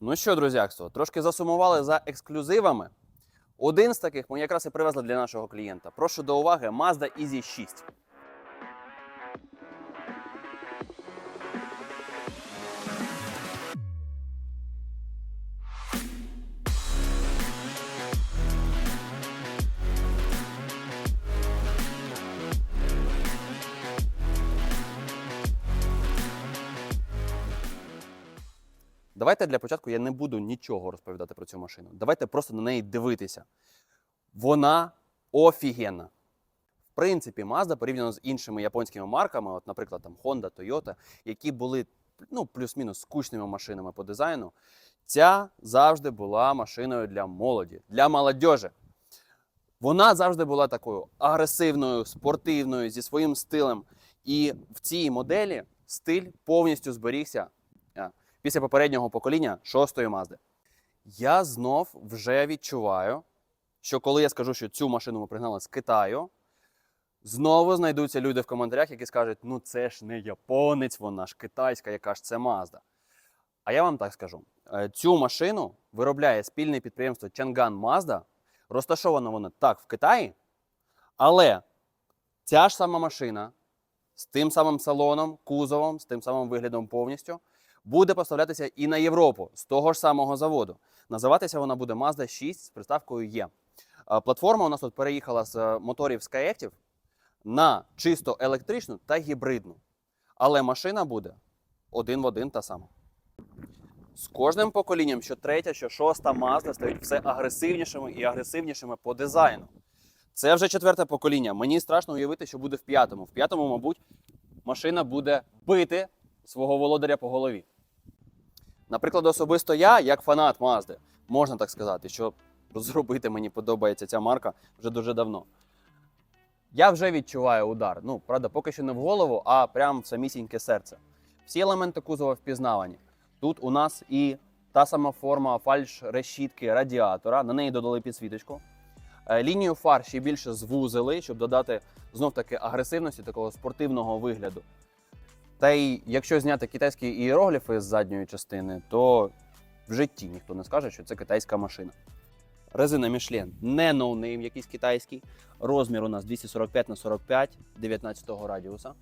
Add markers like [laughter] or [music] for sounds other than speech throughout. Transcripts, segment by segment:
Ну що, друзякство, трошки засумували за ексклюзивами. Один з таких ми якраз і привезли для нашого клієнта. Прошу до уваги Mazda Easy 6. Давайте для початку я не буду нічого розповідати про цю машину. Давайте просто на неї дивитися. Вона офігенна. В принципі, Mazda порівняно з іншими японськими марками, от, наприклад, там Honda, Toyota, які були ну, плюс-мінус скучними машинами по дизайну, ця завжди була машиною для молоді, для молодіжі. Вона завжди була такою агресивною, спортивною, зі своїм стилем. І в цій моделі стиль повністю зберігся після попереднього покоління шостої Мазди. Я знов вже відчуваю, що коли я скажу, що цю машину ми пригнали з Китаю, знову знайдуться люди в коментарях, які скажуть: ну це ж не японець, вона ж китайська, яка ж це Мазда. А я вам так скажу: е, цю машину виробляє спільне підприємство Chang'an Mazda. Розташовано воно так в Китаї, але ця ж сама машина з тим самим салоном, кузовом, з тим самим виглядом повністю буде поставлятися і на Європу з того ж самого заводу. Називатися вона буде Mazda 6 з приставкою Є. Платформа у нас тут переїхала з е, моторів Skyactiv на чисто електричну та гібридну. Але машина буде один в один та сама. З кожним поколінням, що третя, що шоста Mazda стають все агресивнішими і агресивнішими по дизайну. Це вже четверте покоління. Мені страшно уявити, що буде в п'ятому. В п'ятому, мабуть, машина буде бити свого володаря по голові. Наприклад, особисто я, як фанат Мазди, можна так сказати, що зробити мені подобається ця марка вже дуже давно. Я вже відчуваю удар. Ну, правда, поки що не в голову, а прямо в самісіньке серце. Всі елементи кузова впізнавані. Тут у нас і та сама форма фальш решітки радіатора, на неї додали підсвіточку. Е, Лінію фар ще більше звузили, щоб додати знов таки агресивності, такого спортивного вигляду. Та й якщо зняти китайські іерогліфи з задньої частини, то в житті ніхто не скаже, що це китайська машина. Резина Michelin не ноунейм якийсь китайський. Розмір у нас 245 на 45 19 радіуса.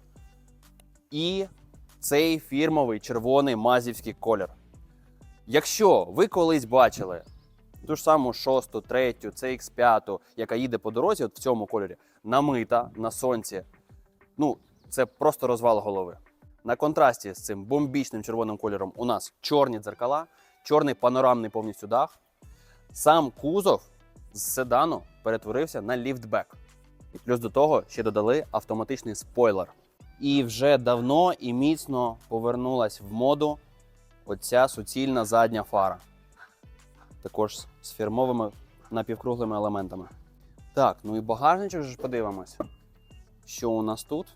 І цей фірмовий червоний мазівський колір. Якщо ви колись бачили ту ж саму 6, 3, CX5, яка їде по дорозі, от в цьому кольорі, намита на сонці, ну, це просто розвал голови. На контрасті з цим бомбічним червоним кольором у нас чорні дзеркала, чорний панорамний повністю дах. Сам кузов з седану перетворився на ліфтбек. І плюс до того ще додали автоматичний спойлер. І вже давно і міцно повернулась в моду оця суцільна задня фара. Також з- фірмовими напівкруглими елементами. Так, ну і багажничок ж подивимось. Що у нас тут?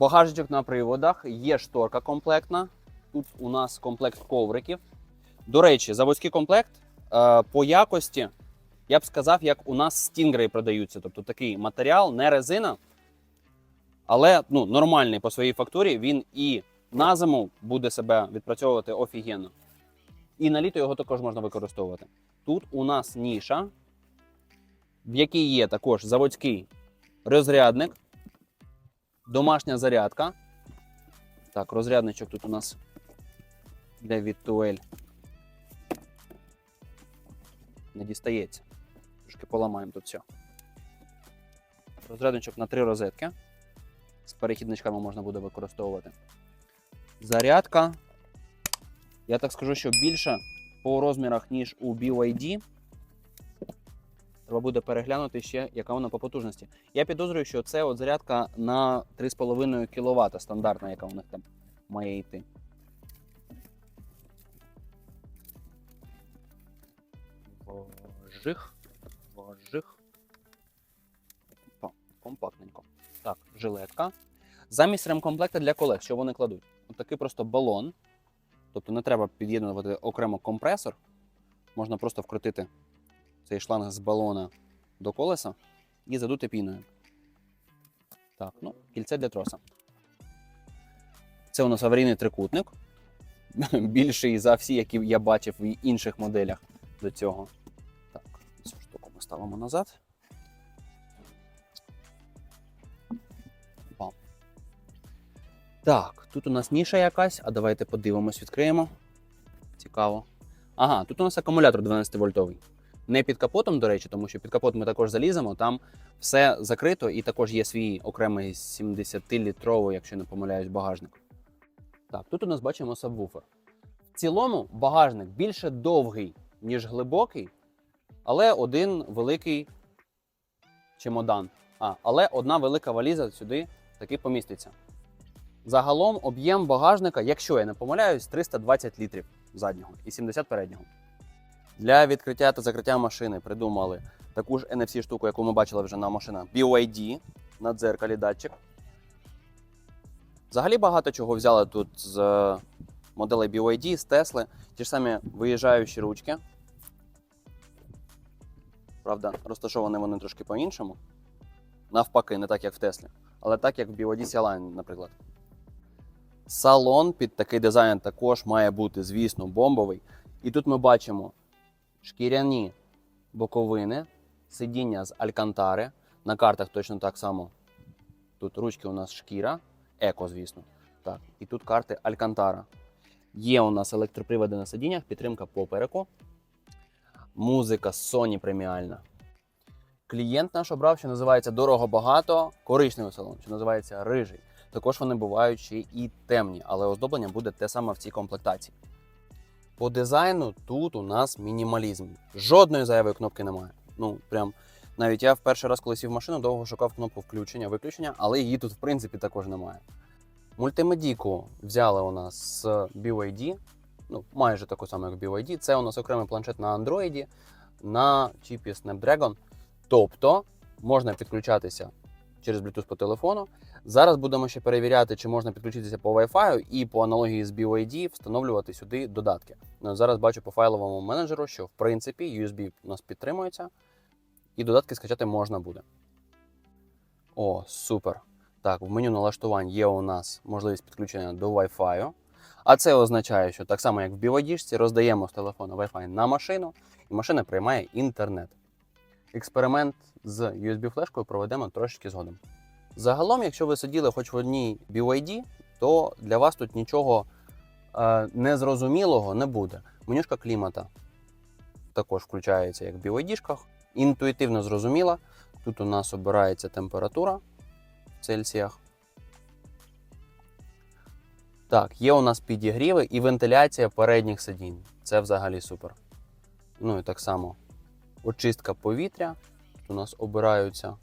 Багажничок на приводах, є шторка комплектна. Тут у нас комплект ковриків. До речі, заводський комплект е, по якості, я б сказав, як у нас стінгрей продаються. Тобто такий матеріал, не резина, але ну, нормальний по своїй фактурі. Він і на зиму буде себе відпрацьовувати офігенно. І на літо його також можна використовувати. Тут у нас ніша, в якій є також заводський розрядник, домашня зарядка. Так, розрядничок тут у нас для Вітуель. Не дістається. Трошки поламаємо тут все. Розрядничок на три розетки. З перехідничками можна буде використовувати. Зарядка. Я так скажу, що більше по розмірах, ніж у BYD. Треба буде переглянути ще, яка вона по потужності. Я підозрюю, що це от зарядка на 3,5 кВт стандартна, яка у них там має йти. Вожих. О, компактненько. Так, жилетка. Замість ремкомплекта для колег, що вони кладуть? От такий просто балон. Тобто не треба під'єднувати окремо компресор. Можна просто вкрутити цей шланг з балона до колеса і задути піною. Так, ну, кільце для троса. Це у нас аварійний трикутник. [laughs] Більший за всі, які я бачив в інших моделях до цього. Так, цю штуку ми ставимо назад. Бам. Так, тут у нас ніша якась, а давайте подивимось, відкриємо. Цікаво. Ага, тут у нас акумулятор 12 вольтовий. Не під капотом, до речі, тому що під капот ми також заліземо, там все закрито і також є свій окремий 70-літровий, якщо не помиляюсь, багажник. Так, тут у нас бачимо сабвуфер. В цілому багажник більше довгий, ніж глибокий, але один великий чемодан. А, але одна велика валіза сюди таки поміститься. Загалом об'єм багажника, якщо я не помиляюсь, 320 літрів заднього і 70 переднього. Для відкриття та закриття машини придумали таку ж NFC штуку, яку ми бачили вже на машинах BYD на дзеркалі датчик. Взагалі багато чого взяли тут з е, моделей BYD, з Тесли. Ті ж самі виїжджаючі ручки. Правда, розташовані вони трошки по-іншому. Навпаки, не так, як в Теслі, але так, як в BYD C-Line, наприклад. Салон під такий дизайн також має бути, звісно, бомбовий. І тут ми бачимо шкіряні боковини, сидіння з алькантари. На картах точно так само. Тут ручки у нас шкіра, еко, звісно. Так, і тут карти Алькантара. Є у нас електроприводи на сидіннях, підтримка попереку. Музика Sony преміальна. Клієнт наш обрав, що називається дорого багато, коричневий салон, що називається рижий. Також вони бувають ще і темні, але оздоблення буде те саме в цій комплектації. По дизайну тут у нас мінімалізм. Жодної зайвої кнопки немає. Ну, прям навіть я в перший раз, коли сів в машину, довго шукав кнопку включення, виключення, але її тут, в принципі, також немає. Мультимедійку взяли у нас з BYD, ну, майже таку саму, як BYD. Це у нас окремий планшет на Android на чіпі Snapdragon. Тобто можна підключатися через Bluetooth по телефону. Зараз будемо ще перевіряти, чи можна підключитися по Wi-Fi і по аналогії з BYD встановлювати сюди додатки. Ну, зараз бачу по файловому менеджеру, що в принципі USB у нас підтримується, і додатки скачати можна буде. О, супер! Так, в меню налаштувань є у нас можливість підключення до Wi-Fi. А це означає, що так само, як в BYD, роздаємо з телефону Wi-Fi на машину, і машина приймає інтернет. Експеримент з USB-флешкою проведемо трошечки згодом. Загалом, якщо ви сиділи хоч в одній BYD, то для вас тут нічого е, незрозумілого не буде. Менюшка клімата також включається як в BYD-шках. Інтуїтивно зрозуміла. Тут у нас обирається температура в Цельсіях. Так, є у нас підігріви і вентиляція передніх сидінь. Це взагалі супер. Ну і так само очистка повітря. Тут у нас обираються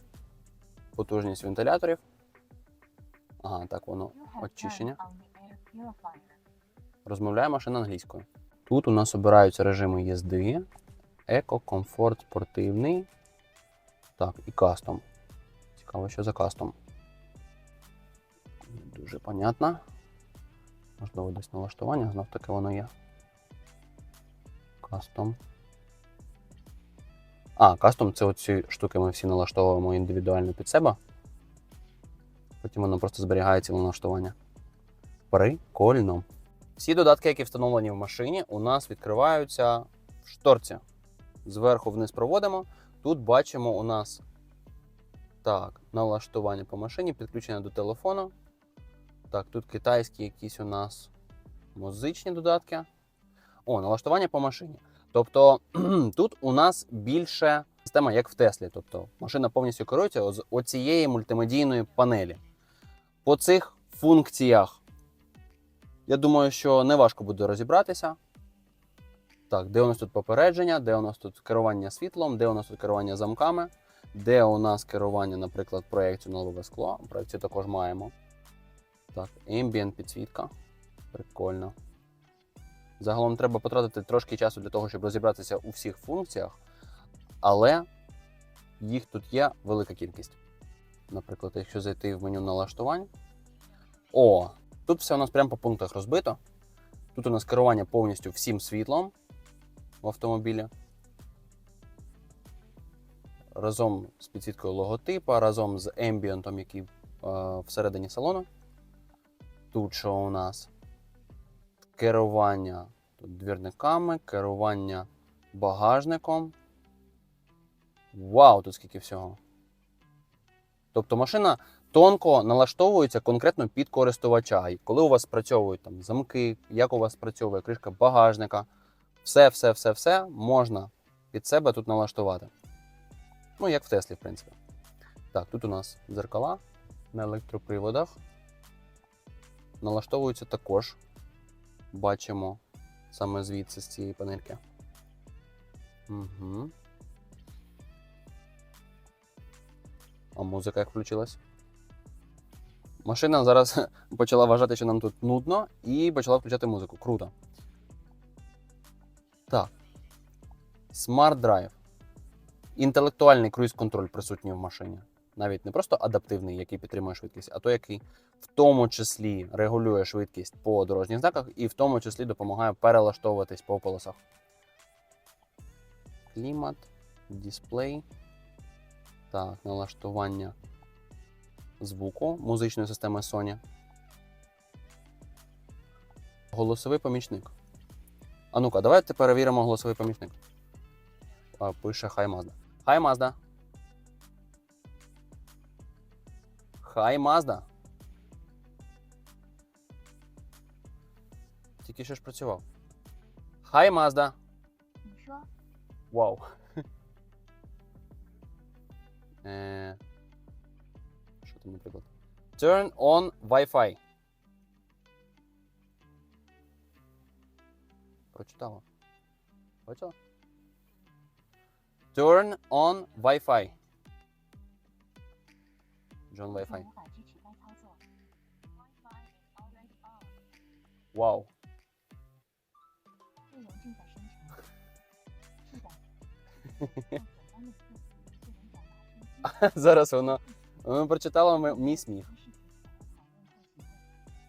потужність вентиляторів. Ага, так воно очищення. Розмовляє машина англійською. Тут у нас обираються режими їзди, еко, комфорт, спортивний. Так, і кастом. Цікаво, що за кастом. Дуже понятно. Можливо, десь налаштування, знов таки воно є. Кастом. А, кастом це оці штуки ми всі налаштовуємо індивідуально під себе. Потім воно просто зберігається в налаштування. Прикольно. Всі додатки, які встановлені в машині, у нас відкриваються в шторці. Зверху вниз проводимо. Тут бачимо у нас так, налаштування по машині, підключення до телефону. Так, тут китайські якісь у нас музичні додатки. О, налаштування по машині. Тобто [clears throat] тут у нас більше система, як в Теслі. Тобто машина повністю керується з оцієї мультимедійної панелі. По цих функціях, я думаю, що не важко буде розібратися. Так, де у нас тут попередження, де у нас тут керування світлом, де у нас тут керування замками, де у нас керування, наприклад, проєкцію на лобове скло. Проєкцію також маємо. Так, ambient підсвітка. Прикольно. Загалом треба потратити трошки часу для того, щоб розібратися у всіх функціях, але їх тут є велика кількість. Наприклад, якщо зайти в меню налаштувань. О, тут все у нас прямо по пунктах розбито. Тут у нас керування повністю всім світлом в автомобілі. Разом з підсвіткою логотипа, разом з ембієнтом, який е, всередині салону. Тут що у нас? Керування тут двірниками, керування багажником. Вау, тут скільки всього. Тобто машина тонко налаштовується конкретно під користувача. І коли у вас спрацьовують там замки, як у вас спрацьовує кришка багажника, все, все, все, все можна під себе тут налаштувати. Ну, як в Теслі, в принципі. Так, тут у нас дзеркала на електроприводах. Налаштовуються також. Бачимо саме звідси з цієї панельки. Угу. А музика як включилась? Машина зараз [laughs] почала вважати, що нам тут нудно, і почала включати музику. Круто. Так. Smart Drive. Інтелектуальний круїз-контроль присутній в машині. Навіть не просто адаптивний, який підтримує швидкість, а той, який в тому числі регулює швидкість по дорожніх знаках і в тому числі допомагає перелаштовуватись по полосах. Клімат, дисплей. Так, налаштування звуку музичної системи Sony. Голосовий помічник. А ну-ка, давайте перевіримо голосовий помічник. Пише Хай Mazda. Хай Mazda. Хай Mazda. Тільки що ж працював. Хай. 你说 Вау. [laughs] Е, Що там, наприклад? Turn on Wi-Fi. Прочитала. Бачила? Turn on Wi-Fi. John 我 Wi-Fi. 无法支持该操作。WiFi is already on， Вау. 内容正在生成。是的。用简单的字词就能表达清晰。 Зараз воно, воно прочитало м- мій сміх. 提示题想要讨论或询问，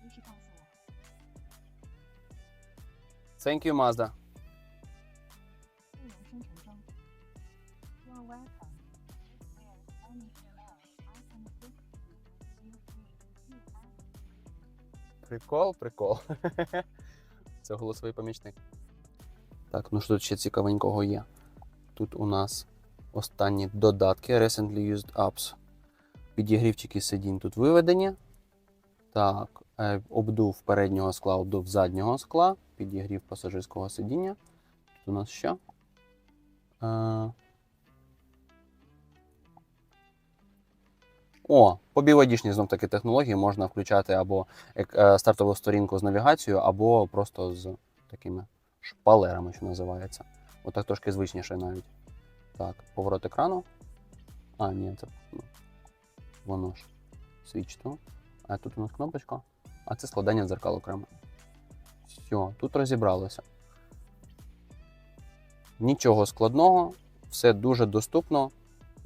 随时告诉我。 Thank you, Mazda. 内容生成中。You're welcome. Прикол, прикол. [laughs] Це голосовий помічник. Так, ну що тут ще цікавенького є? Тут у нас останні додатки Recently Used Apps. Підігрівчики сидінь тут виведені. Так, е, обдув переднього скла, обдув заднього скла, підігрів пасажирського сидіння. Тут у нас що? О, по білодішній знов таки технології можна включати або е, стартову сторінку з навігацією, або просто з такими шпалерами, що називається. Отак трошки звичніше навіть. Так, поворот екрану. А, ні, це ну, воно ж. To. А тут у нас кнопочка. А це складання дзеркал окремо. Все, тут розібралося. Нічого складного, все дуже доступно.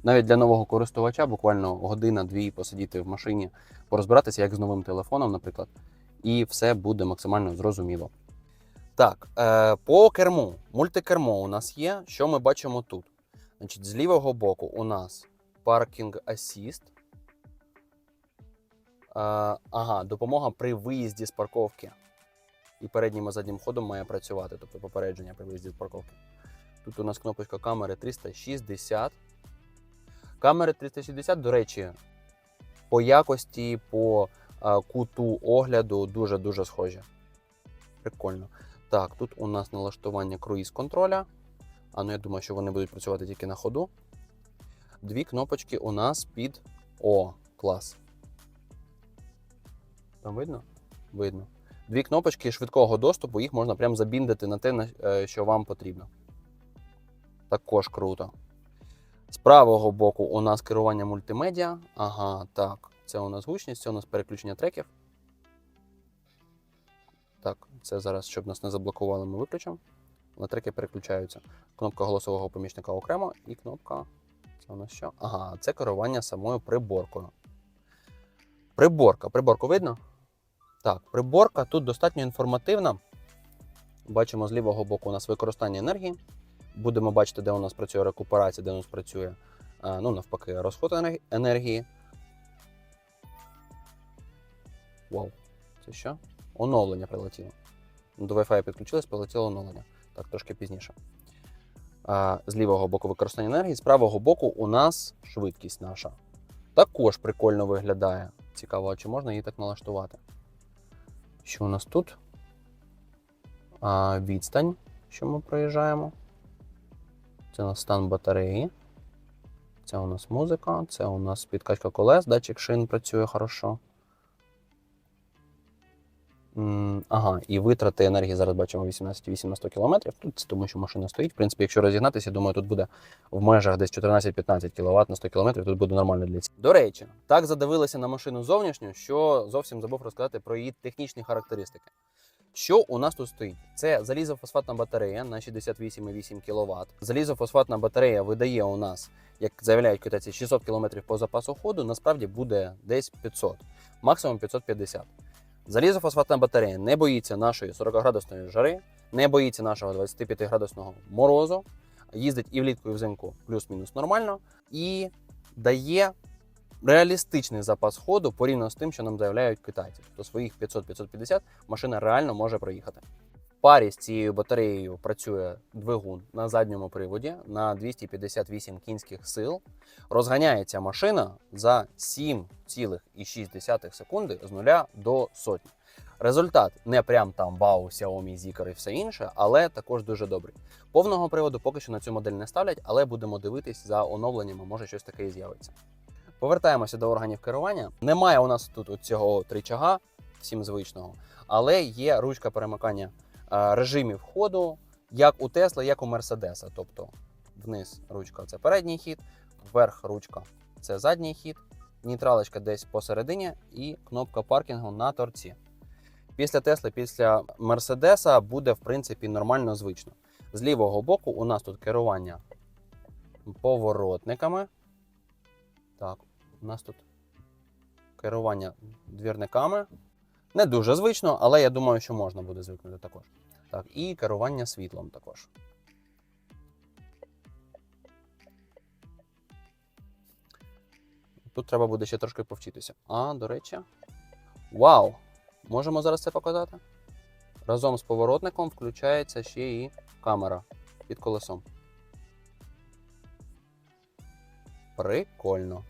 Навіть для нового користувача буквально година-дві посидіти в машині, порозбиратися як з новим телефоном, наприклад, і все буде максимально зрозуміло. Так, е, по керму. Мультикермо у нас є. Що ми бачимо тут? Значить, з лівого боку у нас Parking Assist. Е, ага, допомога при виїзді з парковки. І переднім і заднім ходом має працювати, тобто попередження при виїзді з парковки. Тут у нас кнопочка камери 360. Камери 360, до речі, по якості, по е, куту огляду дуже-дуже схожі. Прикольно. Так, тут у нас налаштування круїз контроля. А ну я думаю, що вони будуть працювати тільки на ходу. Дві кнопочки у нас під О, клас. Там видно? Видно. Дві кнопочки швидкого доступу, їх можна прям забіндити на те, е, що вам потрібно. Також круто. З правого боку у нас керування мультимедіа. Ага, так. Це у нас гучність, це у нас переключення треків. Так, це зараз, щоб нас не заблокували, ми виключимо. На треки переключаються. Кнопка голосового помічника окремо і кнопка. Це у нас що? Ага, це керування самою приборкою. Приборка. Приборку видно? Так, приборка тут достатньо інформативна. Бачимо з лівого боку у нас використання енергії. Будемо бачити, де у нас працює рекуперація, де у нас працює, е, ну, навпаки, розход енергії. Вау. Це що? Оновлення прилетіло. До Wi-Fi підключилось, прилетіло оновлення. Так, трошки пізніше. З лівого боку використання енергії, з правого боку у нас швидкість наша. Також прикольно виглядає. Цікаво, чи можна її так налаштувати? Що у нас тут? А, відстань, що ми проїжджаємо. Це у нас стан батареї. Це у нас музика, це у нас підкачка колес, датчик шин працює хорошо. Ага, і витрати енергії зараз бачимо 18,8 на 100 км. Тут тому, що машина стоїть. В принципі, якщо розігнатися, думаю, тут буде в межах десь 14-15 кВт на 100 км, тут буде нормально для цього. До речі, так задивилися на машину зовнішню, що зовсім забув розказати про її технічні характеристики. Що у нас тут стоїть? Це залізофосфатна батарея на 68,8 кВт. Залізофосфатна батарея видає у нас, як заявляють китайці, 600 км по запасу ходу, насправді буде десь 500, максимум 550. Залізофосфатна батарея не боїться нашої 40-градусної жари, не боїться нашого 25-градусного морозу, їздить і влітку, і взимку плюс-мінус нормально, і дає реалістичний запас ходу порівняно з тим, що нам заявляють китайці. Тобто своїх 500-550 машина реально може проїхати. В парі з цією батареєю працює двигун на задньому приводі на 258 кінських сил. Розганяється машина за 7,6 секунди з нуля до сотні. Результат не прям там вау, Xiaomi, Zikr і все інше, але також дуже добрий. Повного приводу поки що на цю модель не ставлять, але будемо дивитись за оновленнями, може щось таке і з'явиться. Повертаємося до органів керування. Немає у нас тут цього тричага, всім звичного, але є ручка перемикання е, режимів ходу, як у Тесла, як у Мерседеса. Тобто вниз ручка це передній хід, вверх ручка це задній хід, нейтралочка десь посередині і кнопка паркінгу на торці. Після Тесли, після Мерседеса буде в принципі нормально звично. З лівого боку у нас тут керування поворотниками. Так, у нас тут керування двірниками. Не дуже звично, але я думаю, що можна буде звикнути також. Так, і керування світлом також. Тут треба буде ще трошки повчитися. А, до речі. Вау! Можемо зараз це показати? Разом з поворотником включається ще і камера під колесом. Прикольно.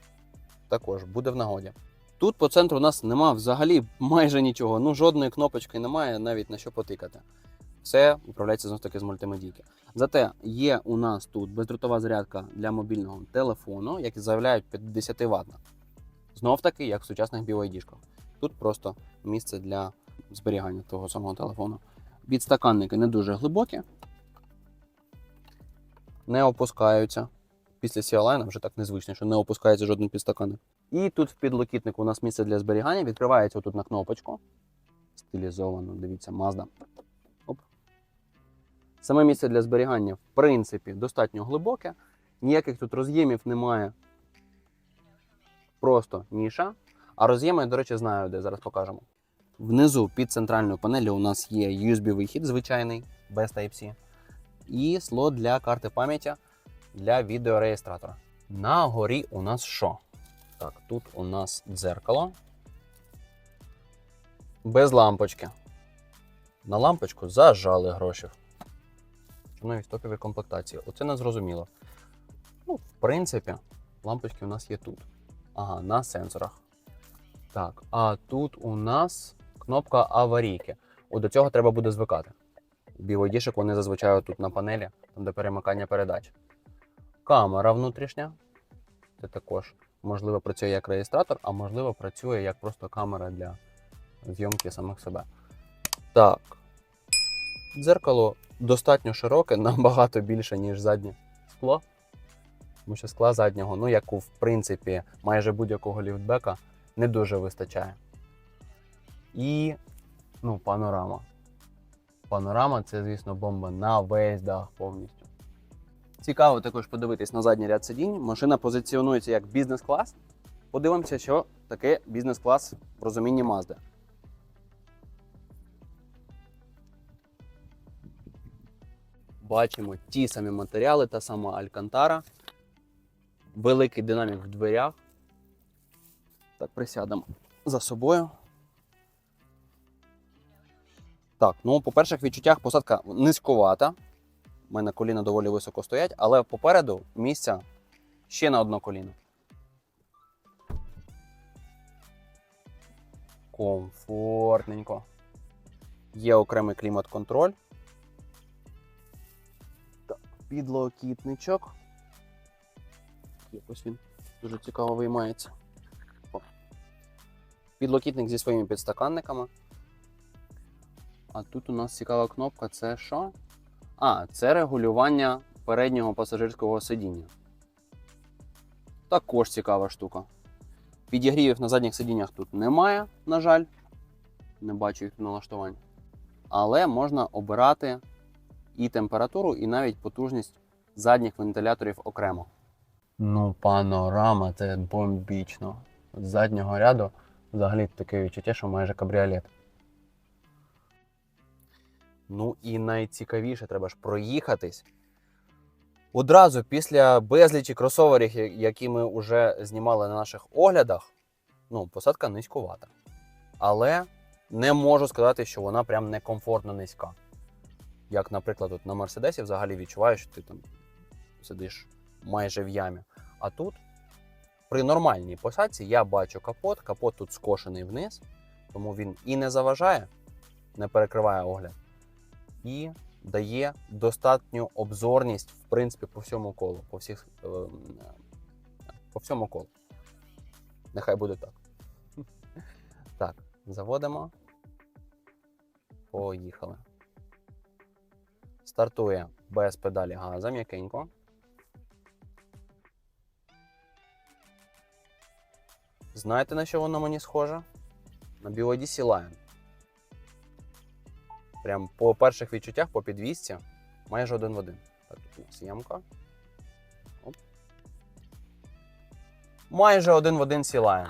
Також буде в нагоді. Тут по центру у нас нема взагалі майже нічого. Ну, жодної кнопочки немає, навіть на що потикати. Все управляється знову ж таки з мультимедійки. Зате є у нас тут бездротова зарядка для мобільного телефону, як заявляють 50 Вт. Знов таки, як в сучасних BYD-шках. Тут просто місце для зберігання того самого телефону. Підстаканники не дуже глибокі, не опускаються. Після CLI вже так незвично, що не опускається жоден підстаканник. І тут в підлокітнику у нас місце для зберігання відкривається отут на кнопочку. Стилізовано, дивіться, Mazda. Оп. Саме місце для зберігання, в принципі, достатньо глибоке. Ніяких тут роз'ємів немає. Просто ніша. А роз'єми, до речі, знаю, де зараз покажемо. Внизу під центральною панелью у нас є USB-вихід звичайний, без Type-C. І слот для карти пам'яті для відеореєстратора. На горі у нас що? Так, тут у нас дзеркало. Без лампочки. На лампочку зажали гроші. Що в топовій комплектації. Оце не зрозуміло. Ну, в принципі, лампочки у нас є тут. Ага, на сенсорах. Так, а тут у нас кнопка аварійки. От до цього треба буде звикати. BYD-шок вони зазвичай тут на панелі, там де перемикання передач. Камера внутрішня. Це також можливо працює як реєстратор, а можливо працює як просто камера для зйомки самих себе. Так. Дзеркало достатньо широке, [laughs] набагато більше, ніж заднє скло. Тому що скла заднього, ну як у в принципі майже будь-якого ліфтбека, не дуже вистачає. І ну, панорама. Панорама це, звісно, бомба на весь дах повністю. Цікаво також подивитись на задній ряд сидінь. Машина позиціонується як бізнес-клас. Подивимося, що таке бізнес-клас в розумінні Mazda. Бачимо ті самі матеріали, та сама Алькантара. Великий динамік в дверях. Так, присядемо за собою. Так, ну по перших відчуттях посадка низьковата. У мене коліна доволі високо стоять, але попереду місця ще на одно коліно. Комфортненько. Є окремий клімат-контроль. Підлокітничок. Якось він дуже цікаво виймається. О. Підлокітник зі своїми підстаканниками. А тут у нас цікава кнопка це що? А, це регулювання переднього пасажирського сидіння. Також цікава штука. Підігрівів на задніх сидіннях тут немає, на жаль. Не бачу їх налаштувань. Але можна обирати і температуру, і навіть потужність задніх вентиляторів окремо. Ну, панорама, це бомбічно. З заднього ряду взагалі таке відчуття, що майже кабріолет. Ну і найцікавіше, треба ж проїхатись. Одразу після безлічі кросоверів, які ми вже знімали на наших оглядах, ну, посадка низькувата. Але не можу сказати, що вона прям некомфортно низька. Як, наприклад, от на Мерседесі взагалі відчуваєш, що ти там сидиш майже в ямі. А тут при нормальній посадці я бачу капот, капот тут скошений вниз, тому він і не заважає, не перекриває огляд, і дає достатню обзорність, в принципі, по всьому колу, по всіх е, по всьому колу. Нехай буде так. [laughs] Так, заводимо. Поїхали. Стартує без педалі газа м'якенько. Знаєте, на що воно мені схоже? На BYD Sea Lion. Прям по перших відчуттях, по підвісці, майже один в один. Так, тут у нас ямка. Оп. Майже один в один Lion.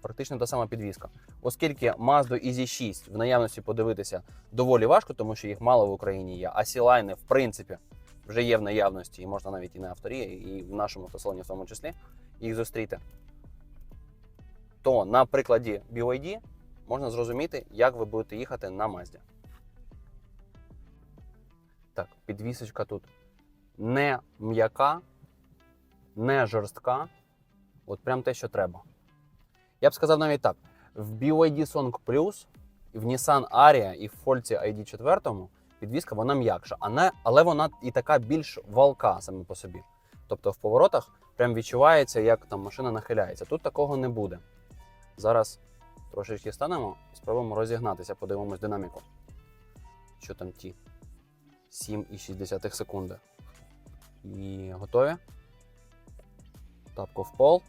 Практично та сама підвіска. Оскільки Mazda Easy 6 в наявності подивитися доволі важко, тому що їх мало в Україні є, а Sea-Line, в принципі, вже є в наявності, і можна навіть і на авторі, і в нашому автосалоні в тому числі їх зустріти. То на прикладі BYD можна зрозуміти, як ви будете їхати на Mazda. Так, підвісочка тут не м'яка, не жорстка. От прям те, що треба. Я б сказав навіть так: в BYD Song Plus, в Nissan Aria і в Ford ID 4 підвіска вона м'якша, але вона і така більш валка саме по собі. Тобто в поворотах прям відчувається, як там машина нахиляється. Тут такого не буде. Зараз трошечки станемо, спробуємо розігнатися, подивимось динаміку. Що там ті 7,6 секунди. І готові? Тапку в пол.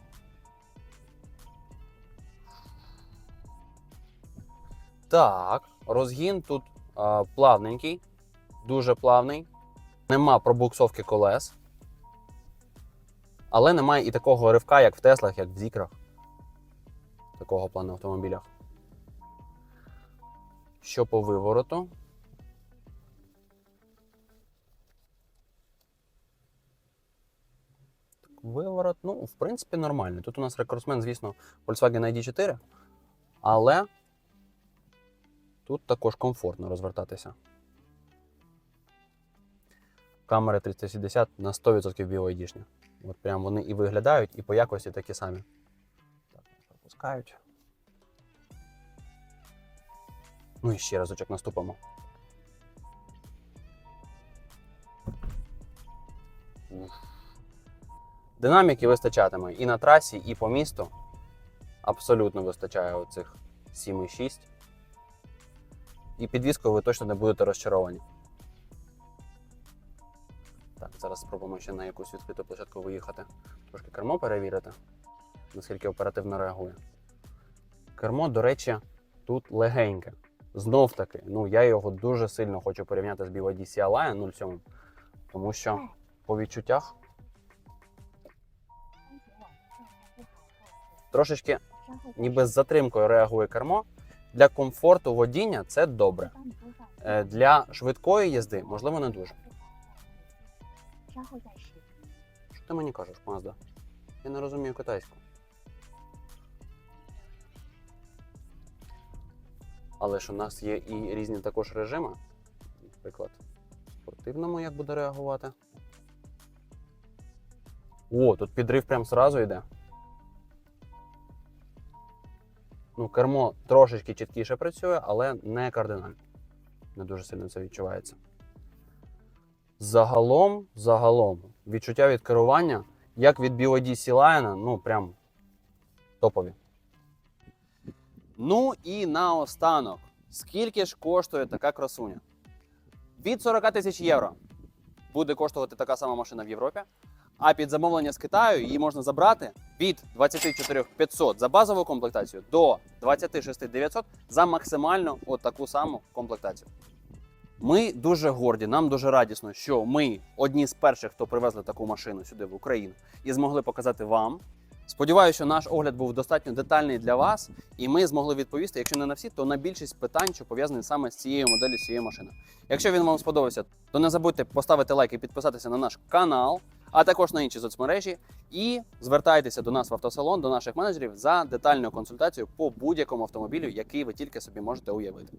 Так, розгін тут а, плавненький, дуже плавний. Нема пробуксовки колес. Але немає і такого ривка, як в Теслах, як в Зікрах. Такого плану автомобілях. Що по вивороту? Виворот, ну, в принципі, нормальний. Тут у нас рекордсмен, звісно, Volkswagen ID4, але тут також комфортно розвертатися. Камери 360 на 100% BYD-шні. От прям вони і виглядають, і по якості такі самі. Так, пропускають. Ну і ще разочок наступимо. Динаміки вистачатиме і на трасі, і по місту. Абсолютно вистачає оцих 7,6. І підвіскою ви точно не будете розчаровані. Так, зараз спробуємо ще на якусь відкриту площадку виїхати. Трошки кермо перевірити, наскільки оперативно реагує. Кермо, до речі, тут легеньке. Знов таки, ну я його дуже сильно хочу порівняти з BYD CLI 07, тому що по відчуттях трошечки ніби з затримкою реагує кермо. Для комфорту водіння це добре. Е, для швидкої їзди, можливо, не дуже. Що ти мені кажеш, Мазда? Я не розумію китайську. Але ж у нас є і різні також режими. Наприклад, в спортивному як буде реагувати. О, тут підрив прям зразу йде. Ну, кермо трошечки чіткіше працює, але не кардинально. Не дуже сильно це відчувається. Загалом, загалом, відчуття від керування, як від BOD Lion, ну прям топові. Ну і наостанок, скільки ж коштує така красуня? Від 40 тисяч євро буде коштувати така сама машина в Європі. А під замовлення з Китаю її можна забрати від 24 500 за базову комплектацію до 26 900 за максимально от таку саму комплектацію. Ми дуже горді, нам дуже радісно, що ми одні з перших, хто привезли таку машину сюди в Україну і змогли показати вам. Сподіваюся, що наш огляд був достатньо детальний для вас, і ми змогли відповісти, якщо не на всі, то на більшість питань, що пов'язані саме з цією моделлю, з цією машиною. Якщо він вам сподобався, то не забудьте поставити лайк і підписатися на наш канал, а також на інші соцмережі. І звертайтеся до нас в автосалон, до наших менеджерів за детальною консультацією по будь-якому автомобілю, який ви тільки собі можете уявити.